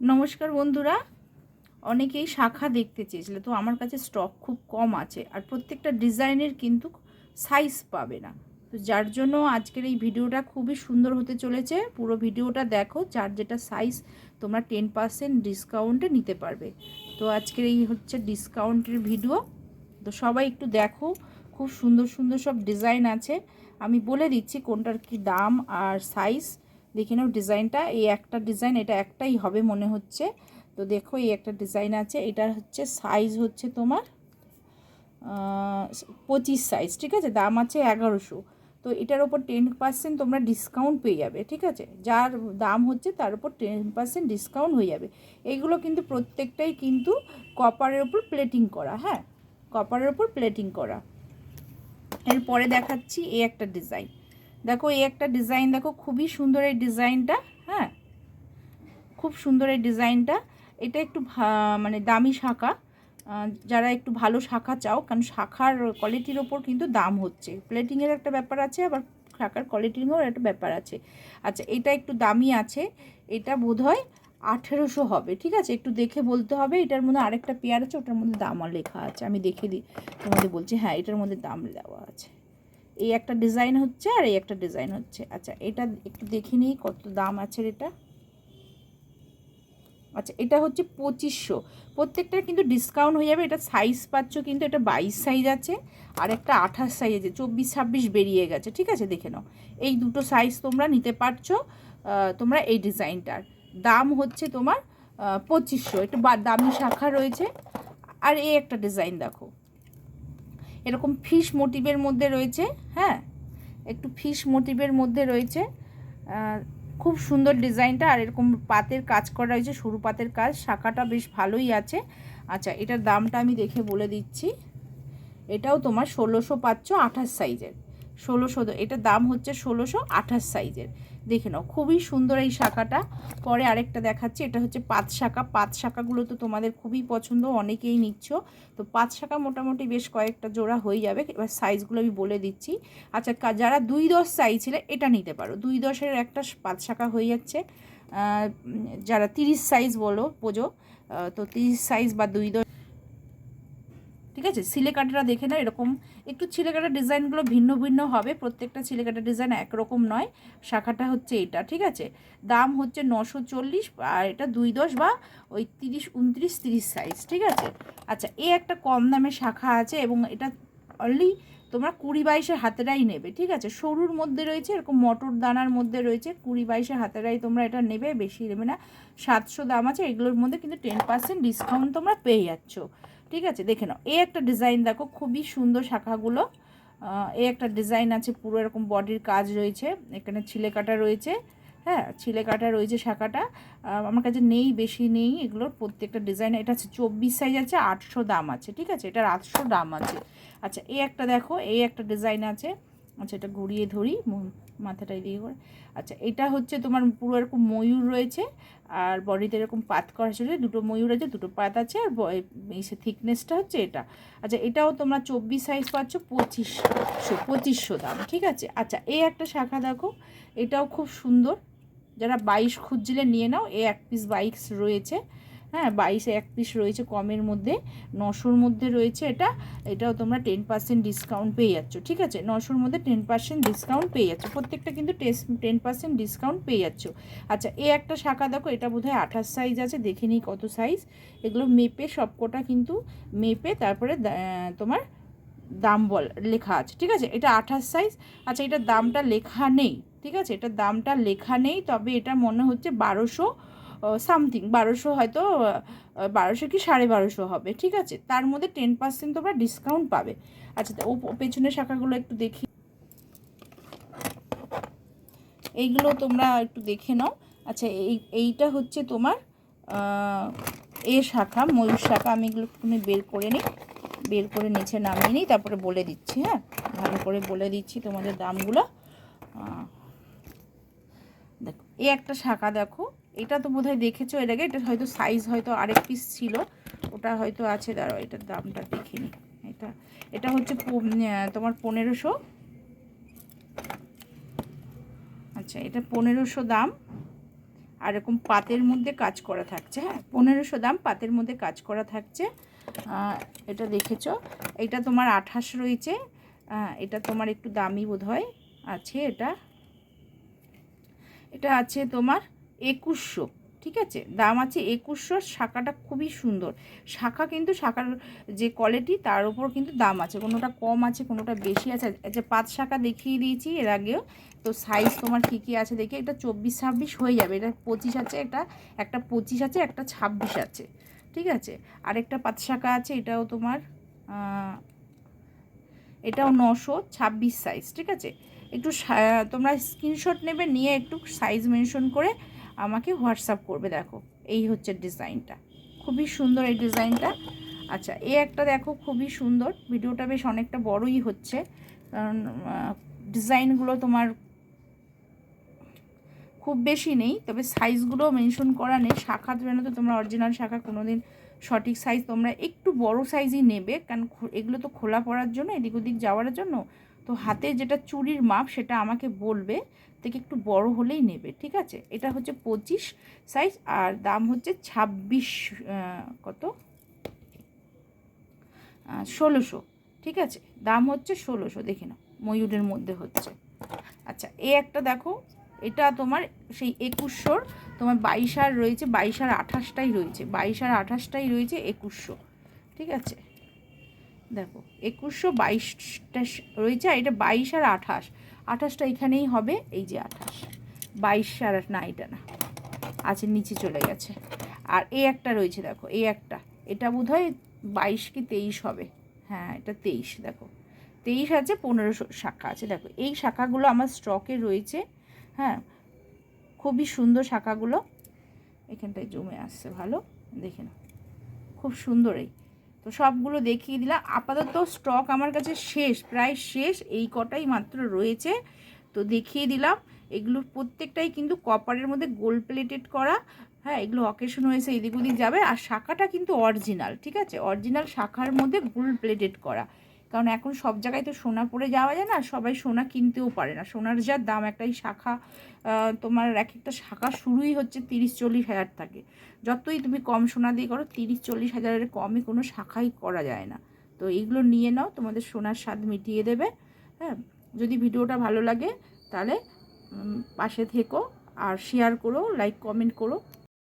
নমস্কার বন্ধুরা, অনেকেই শাখা দেখতে চেয়েছিল, তো আমার কাছে স্টক খুব কম আছে আর প্রত্যেকটা ডিজাইনের কিন্তু সাইজ পাবে না। তো যার জন্য আজকের এই ভিডিওটা খুবই সুন্দর হতে চলেছে। পুরো ভিডিওটা দেখো, যার যেটা সাইজ তোমরা টেন পার্সেন্ট ডিসকাউন্টে নিতে পারবে। তো আজকের এই হচ্ছে ডিসকাউন্টের ভিডিও। তো সবাই একটু দেখো, খুব সুন্দর সুন্দর সব ডিজাইন আছে। আমি বলে দিচ্ছি কোনটার কি দাম আর সাইজ দেখে নাও ডিজাইনটা, এই একটা ডিজাইন, এটা একটাই হবে মনে হচ্ছে। তো দেখো, এই একটা ডিজাইন আছে এটা হচ্ছে সাইজ হচ্ছে তোমার পঁচিশ সাইজ ঠিক আছে? দাম আছে এগারোশো। তো এটার ওপর টেন পার্সেন্ট তোমরা ডিসকাউন্ট পেয়ে যাবে, ঠিক আছে? যার দাম হচ্ছে তার উপর টেন পার্সেন্ট ডিসকাউন্ট হয়ে যাবে। এইগুলো কিন্তু প্রত্যেকটাই কিন্তু কপারের ওপর প্লেটিং করা হ্যাঁ? কপারের ওপর প্লেটিং করা। এরপরে দেখাচ্ছি এই একটা ডিজাইন দেখো, এই একটা ডিজাইন দেখো, খুবই সুন্দর এই ডিজাইনটা হ্যাঁ? খুব সুন্দর এই ডিজাইনটা এটা একটু মানে দামি শাখা। যারা একটু ভালো শাখা চাও, কারণ শাখার কোয়ালিটির ওপর কিন্তু দাম হচ্ছে। প্লেটিংয়ের একটা ব্যাপার আছে, আবার শাখার কোয়ালিটিরও একটা ব্যাপার আছে। আচ্ছা এটা একটু দামি আছে। এটা বোধ হয় আঠেরোশো হবে, ঠিক আছে? একটু দেখে বলতে হবে, এটার মধ্যে আরেকটা পেয়ার আছে, ওটার মধ্যে দাম লেখা আছে। আমি দেখে দিই তোমাদের বলছি হ্যাঁ এটার মধ্যে দাম দেওয়া আছে। এই একটা ডিজাইন হচ্ছে আর এই একটা ডিজাইন হচ্ছে। আচ্ছা এটা একটু দেখে নিই কত দাম আছে এটা। আচ্ছা এটা হচ্ছে পঁচিশশো। প্রত্যেকটার কিন্তু ডিসকাউন্ট হয়ে যাবে। এটা সাইজ পাচ্ছ কিন্তু এটা বাইশ সাইজ আছে আর একটা আঠাশ সাইজ আছে। চব্বিশ, ছাব্বিশ বেরিয়ে গেছে। ঠিক আছে? দেখে নাও। এই দুটো সাইজ তোমরা নিতে পারছ তোমরা এই ডিজাইনটার দাম হচ্ছে তোমার পঁচিশশো। একটু দামি শাখা রয়েছে। আর এই একটা ডিজাইন দেখো। এরকম ফিশ মোটিভের মধ্যে রয়েছে হ্যাঁ? একটু ফিশ মোটিভের মধ্যে রয়েছে। খুব সুন্দর ডিজাইনটা, আর এরকম পাতের কাজ করা রয়েছে সরু পাতের কাজ, শাখাটা বেশ ভালোই আছে। আচ্ছা এটার দামটা আমি দেখে বলে দিচ্ছি। এটাও তোমার ষোলোশো পাঁচশো আঠাশ সাইজের ষোলোশো এটার দাম হচ্ছে ষোলোশো আঠাশ সাইজের। দেখে নাও, খুবই সুন্দর এই শাখাটা। পরে আরেকটা দেখাচ্ছি, এটা হচ্ছে পাঁচ শাখা। পাঁচ শাখাগুলো তো তোমাদের খুবই পছন্দ, অনেকেই নিচ্ছ। তো পাঁচ শাখা মোটামুটি বেশ কয়েকটা জোড়া হয়ে যাবে। এবার সাইজগুলো আমি বলে দিচ্ছি। আচ্ছা যারা দুই দশ সাইজ ছিল, এটা নিতে পারো। দুই দশের একটা পাঁচ শাখা হয়ে যাচ্ছে। যারা তিরিশ সাইজ বলো, বোঝো তো তিরিশ সাইজ বা দুই দশ ঠিক আছে? সিলেকাটাটা দেখে না এরকম একটু ছিলেকাটা ডিজাইনগুলো ভিন্ন ভিন্ন হবে, প্রত্যেকটা ছিলেকাটা ডিজাইন একরকম নয়, শাখাটা হচ্ছে এটা, ঠিক আছে? দাম হচ্ছে নশো চল্লিশ আর এটা দুই দশ বা ওই তিরিশ, উনত্রিশ, তিরিশ সাইজ ঠিক আছে? আচ্ছা এ একটা কম দামের শাখা আছে এবং এটা অনলি তোমরা কুড়ি বাইশের হাতেরাই নেবে, ঠিক আছে? সরুর মধ্যে রয়েছে, এরকম মটর দানার মধ্যে রয়েছে, কুড়ি বাইশের হাতেরাই তোমরা এটা নেবে, বেশি নেবে না। সাতশো দাম আছে, এগুলোর মধ্যে কিন্তু টেন পার্সেন্ট ডিসকাউন্ট তোমরা পেয়ে যাচ্ছ। ঠিক আছে? দেখে নাও। এই একটা ডিজাইন দেখো, খুবই সুন্দর শাখাগুলো। এই একটা ডিজাইন আছে, পুরো এরকম বডির কাজ রয়েছে। এখানে ছিলে কাটা রয়েছে। হ্যাঁ ছিলে কাটা রয়েছে শাখাটা। আমার কাছে নেই, বেশি নেই এগুলোর প্রত্যেকটা ডিজাইন এটা আছে চব্বিশ সাইজ আছে, আটশো দাম আছে, ঠিক আছে? এটার আটশো দাম আছে। আচ্ছা এই একটা দেখো, এই একটা ডিজাইন আছে। আচ্ছা এটা ঘুরিয়ে ধরি মাথাটাই দিয়ে করে। আচ্ছা এটা হচ্ছে তোমার পুরো এরকম ময়ূর রয়েছে, আর বডিতে এরকম পাত করা ছিল দুটো ময়ূর আছে, দুটো পাত আছে, আর সে থিকনেসটা হচ্ছে এটা। আচ্ছা এটাও তোমরা চব্বিশ সাইজ পাচ্ছ, পঁচিশশো পঁচিশশো দাম, ঠিক আছে? আচ্ছা এই একটা শাখা দেখো, এটাও খুব সুন্দর। যারা বাইশ খুঁজছিলে, নিয়ে নাও এ এক পিস বাইকস রয়েছে। হ্যাঁ বাইশে এক পিস রয়েছে কমের মধ্যে, নশোর মধ্যে রয়েছে এটা, এটাও তোমরা টেন পার্সেন্ট ডিসকাউন্ট পেয়ে যাচ্ছ, ঠিক আছে? নশোর মধ্যে টেন পার্সেন্ট ডিসকাউন্ট পেয়ে যাচ্ছ, প্রত্যেকটা কিন্তু টেন পার্সেন্ট ডিসকাউন্ট পেয়ে যাচ্ছ। আচ্ছা এ একটা শাখা দেখো, এটা বোধহয় আঠাশ সাইজ আছে, দেখে নিই কত সাইজ এগুলো মেপে সবকটা কিন্তু মেপে তারপরে তোমার দাম বল, লেখা আছে, ঠিক আছে? এটা আঠাশ সাইজ আচ্ছা এটার দামটা লেখা নেই, ঠিক আছে? এটার দামটা লেখা নেই, তবে এটা মনে হচ্ছে বারোশো সামথিং বারোশো হয়তো বারোশো কি সাড়ে বারোশো হবে, ঠিক আছে? তার মধ্যে টেন পার্সেন্ট তোমরা ডিসকাউন্ট পাবে। আচ্ছা ও পেছনের শাখাগুলো একটু দেখি। এইগুলো তোমরা একটু দেখে নাও। আচ্ছা এই, এইটা হচ্ছে তোমার এ শাখা, ময়ূর শাখা। আমি এগুলো একটুখানি বের করে নিই। বের করে নিচে নামিয়ে নিই, তারপরে বলে দিচ্ছি হ্যাঁ? ভালো করে বলে দিচ্ছি তোমাদের দামগুলো। দেখো এই একটা শাখা দেখো। এটা তো বোধহয় দেখেছ, এর আগে এটা হয়তো সাইজ হয়তো আরেক পিস ছিল। ওটা হয়তো আছে, দাঁড়াও, এটার দামটা দেখিনি এটা এটা হচ্ছে তোমার পনেরোশো। আচ্ছা এটা পনেরোশো দাম। আর এরকম পাতের মধ্যে কাজ করা থাকছে হ্যাঁ? পনেরোশো দাম, পাতের মধ্যে কাজ করা থাকছে। এটা দেখেছ? এটা তোমার আঠাশ রয়েছে। এটা তোমার একটু দামি বোধ হয় আছে এটা। এটা আছে তোমার একুশশো, ঠিক আছে? দাম আছে একুশশো শাখাটা খুবই সুন্দর। শাখা কিন্তু শাখার যে কোয়ালিটি তার উপর কিন্তু দাম আছে। কোনোটা কম আছে, কোনোটা বেশি আছে। যে পাঁচ শাখা দেখিয়ে দিয়েছি এর আগেও। তো সাইজ তোমার কী কী আছে দেখে এটা চব্বিশ ছাব্বিশ হয়ে যাবে। এটা পঁচিশ আছে, এটা একটা পঁচিশ আছে, একটা ছাব্বিশ আছে। ঠিক আছে? আরেকটা পাঁচ শাখা আছে, এটাও তোমার এটাও নশো ছাব্বিশ সাইজ ঠিক আছে? একটু তোমরা স্ক্রিনশট নেবে, নিয়ে একটু সাইজ মেনশন করে আমাকে হোয়াটসঅ্যাপ করবে, দেখো। এই হচ্ছে ডিজাইনটা। খুবই সুন্দর এই ডিজাইনটা। আচ্ছা এ একটা দেখো, খুবই সুন্দর। ভিডিওটা বেশ অনেকটা বড়ই হচ্ছে। কারণ ডিজাইনগুলো তোমার খুব বেশি নেই, তবে সাইজগুলো মেনশন করা নেই। শাখা যেন তো তোমরা অরিজিনাল শাখা কোনো দিন সঠিক সাইজ তোমরা একটু বড় সাইজই নেবে। কারণ এগুলো তো খোলা পড়ার জন্য, এদিক ওদিক যাওয়ার জন্য। তো হাতে যেটা চুরির মাপ, সেটা আমাকে বলবে। থেকে একটু বড় হলেই নেবে, ঠিক আছে? এটা হচ্ছে পঁচিশ সাইজ আর দাম হচ্ছে ছাব্বিশ কত? ষোলোশো, ঠিক আছে? দাম হচ্ছে ষোলোশো, দেখে নাও, ময়ূরের মধ্যে হচ্ছে। আচ্ছা এ একটা দেখো, এটা তোমার সেই একুশশোর তোমার বাইশ আর রয়েছে, বাইশ আর আঠাশটাই রয়েছে, বাইশ আর আঠাশটাই রয়েছে একুশশো, ঠিক আছে? দেখো, একুশশো বাইশটা রয়েছে আর এটা বাইশ আর আঠাশ আঠাশটা এখানেই হবে, এই যে আঠাশ। বাইশ আর না, এটা না। আছে নিচে চলে গেছে। আর এ একটা রয়েছে, দেখো এই একটা। এটা বোধ হয় বাইশ কি তেইশ হবে? হ্যাঁ এটা তেইশ, দেখো। তেইশ আছে, পনেরোশো শাখা আছে, দেখো। এই শাখাগুলো আমার স্টকে রয়েছে হ্যাঁ। খুবই সুন্দর শাখাগুলো। এখানটায় জমে আসছে, ভালো। দেখে নাও। খুব সুন্দর এই। তো সবগুলো দেখিয়ে দিলাম। আপাতত স্টক আমার কাছে শেষ, প্রায় শেষ। এই কটাই মাত্র রয়েছে। তো দেখিয়ে দিলাম। এগুলো প্রত্যেকটাই কিন্তু কপারের মধ্যে গোল্ড প্লেটেড করা। হ্যাঁ এগুলো অকেশন হয়েছে, এদিক ওদিক যাবে। আর শাখাটা কিন্তু অরিজিনাল ঠিক আছে? অরিজিনাল শাখার মধ্যে গোল্ড প্লেটেড করা। কারণ এখন সব জায়গায় তো সোনা পরে যাওয়া যায় না সবাই সোনা কিনতেও পারে না। সোনার যা দাম, একটাই শাখা তোমার এক একটা শাখা শুরুই হচ্ছে তিরিশ চল্লিশ হাজার থাকে। যতই তুমি কম সোনা দিয়ে করো, তিরিশ চল্লিশ হাজারের কমে কোনো শাখাই করা যায় না। তো এইগুলো নিয়ে নাও, তোমাদের সোনার স্বাদ মিটিয়ে দেবে হ্যাঁ? যদি ভিডিওটা ভালো লাগে, তাহলে পাশে থেকো, আর শেয়ার করো লাইক কমেন্ট করো।